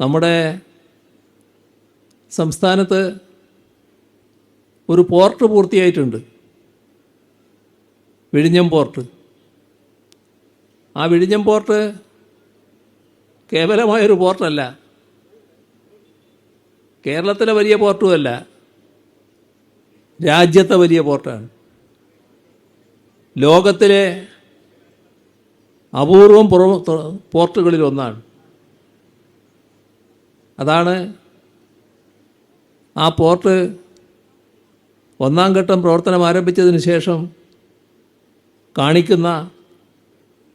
നമ്മുടെ സംസ്ഥാനത്ത് ഒരു പോർട്ട് പൂർത്തിയായിട്ടുണ്ട്. വിഴിഞ്ഞം പോർട്ട്. ആ വിഴിഞ്ഞം പോർട്ട് കേവലമായൊരു പോർട്ടല്ല. കേരളത്തിലെ വലിയ പോർട്ടുമല്ല. രാജ്യത്തെ വലിയ പോർട്ടാണ്. ലോകത്തിലെ അപൂർവം പുറ പോർട്ടുകളിൽ ഒന്നാണ്. അതാണ് ആ പോർട്ട് ഒന്നാം ഘട്ടം പ്രവർത്തനം ആരംഭിച്ചതിന് ശേഷം കാണിക്കുന്ന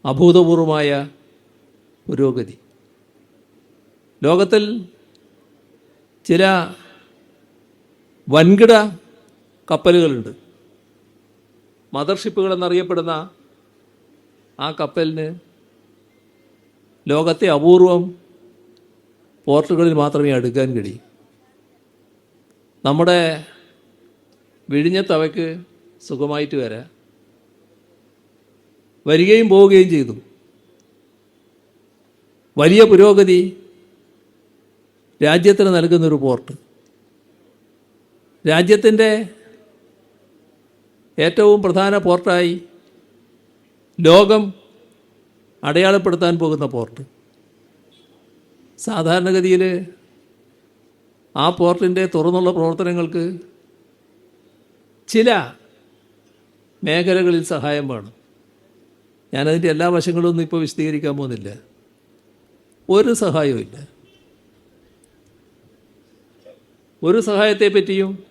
അഭൂതപൂർവമായ പുരോഗതി. ലോകത്തിൽ ചില വൻകിട കപ്പലുകളുണ്ട്. മദർഷിപ്പുകൾ എന്നറിയപ്പെടുന്ന ആ കപ്പലിന് ലോകത്തെ അപൂർവം പോർട്ടുകളിൽ മാത്രമേ അടുക്കാൻ കഴിയൂ. നമ്മുടെ വിഴിഞ്ഞത്ത് തവയ്ക്ക് സുഖമായിട്ട് വരാം. വരികയും പോവുകയും ചെയ്തു. വലിയ പുരോഗതി രാജ്യത്തിന് നൽകുന്നൊരു പോർട്ട്. രാജ്യത്തിന്റെ ഏറ്റവും പ്രധാന പോർട്ടായി ലോകം അടയാളപ്പെടുത്താൻ പോകുന്ന പോർട്ട്. സാധാരണഗതിയിൽ ആ പോർട്ടിന്റെ തുറന്നുള്ള പ്രവർത്തനങ്ങൾക്ക് ചില മേഖലകളിൽ സഹായം വേണം. ഞാനതിന്റെ എല്ലാ വശങ്ങളൊന്നും ഇപ്പോൾ വിശദീകരിക്കാൻ പോകുന്നില്ല. ഒരു സഹായവും ഇല്ല. ഒരു സഹായത്തെ പറ്റിയും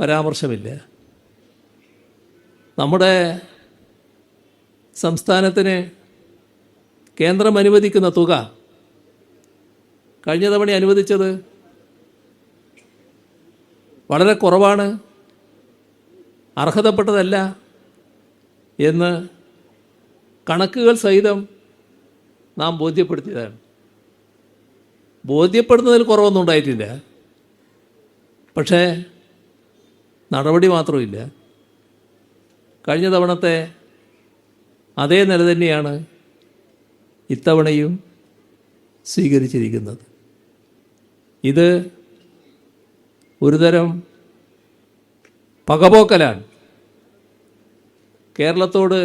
പരാമർശമില്ല. നമ്മുടെ സംസ്ഥാനത്തിന് കേന്ദ്രം അനുവദിക്കുന്ന തുക കഴിഞ്ഞ തവണ അനുവദിച്ചത്? വളരെ കുറവാണ്. അർഹതപ്പെട്ടതല്ല എന്ന് കണക്കുകൾ സഹിതം നാം ബോധ്യപ്പെടുത്തിയതാണ്. ബോധ്യപ്പെടുന്നതിൽ കുറവൊന്നും ഉണ്ടായിട്ടില്ല. പക്ഷേ നടപടി മാത്രമില്ല. കഴിഞ്ഞ തവണത്തെ അതേ നില തന്നെയാണ് ഇത്തവണയും സ്വീകരിച്ചിരിക്കുന്നത്. ഇത് ഒരുതരം പകപോക്കലാണ്. കേരളത്തോട്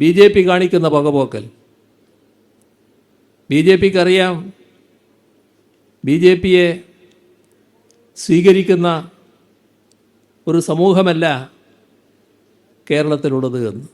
ബി ജെ പി കാണിക്കുന്ന പകപോക്കൽ. ബി ജെ പിക്ക് അറിയാം ബി ജെ പിയെ സ്വീകരിക്കുന്ന ഒരു സമൂഹമല്ല കേരളത്തിലുള്ളത് എന്ന്.